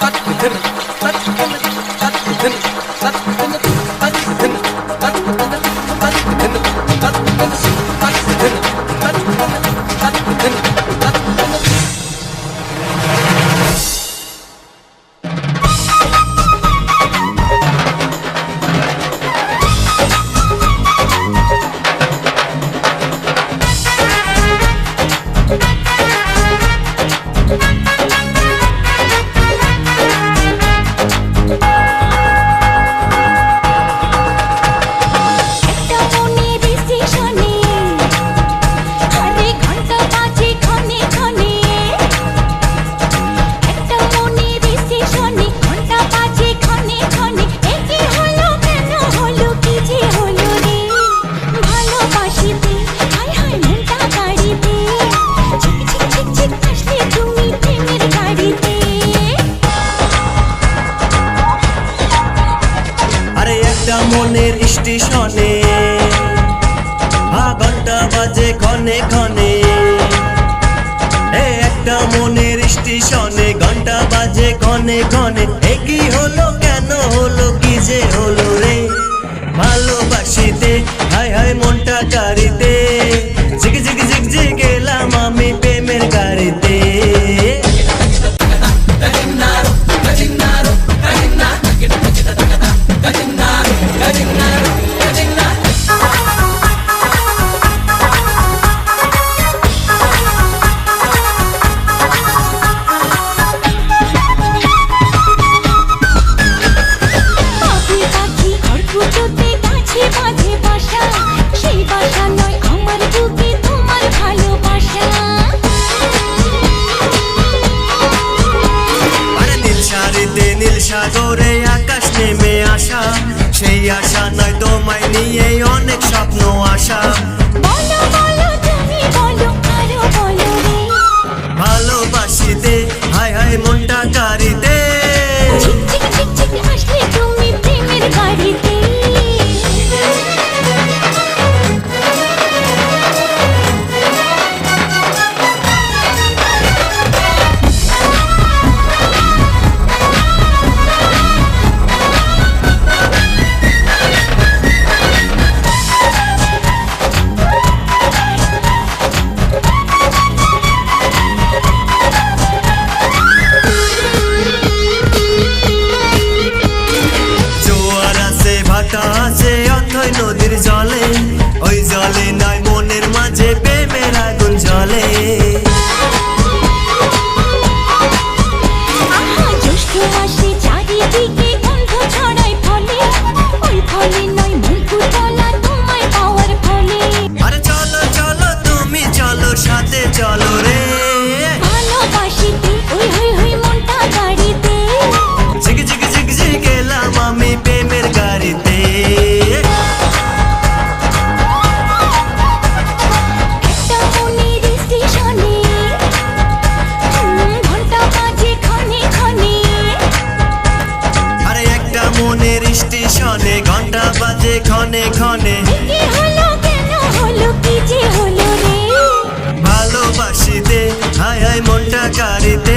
Thank মনের স্টেশনে। আ বাজে ক্ষণে ক্ষণে। একটা মনের স্টেশনে ঘণ্টা বাজে ক্ষণে ক্ষণে। এ কি হলো, কেন হলো, কি যে হলো রে? ভালো আদরে আকাশ নেমে আসা। সেই আশা নয় তোমায় নিয়ে অনেক স্বপ্ন আসা ক্ষণে খনে ভালোবাসিতে হায় হায় মনটা কারিতে।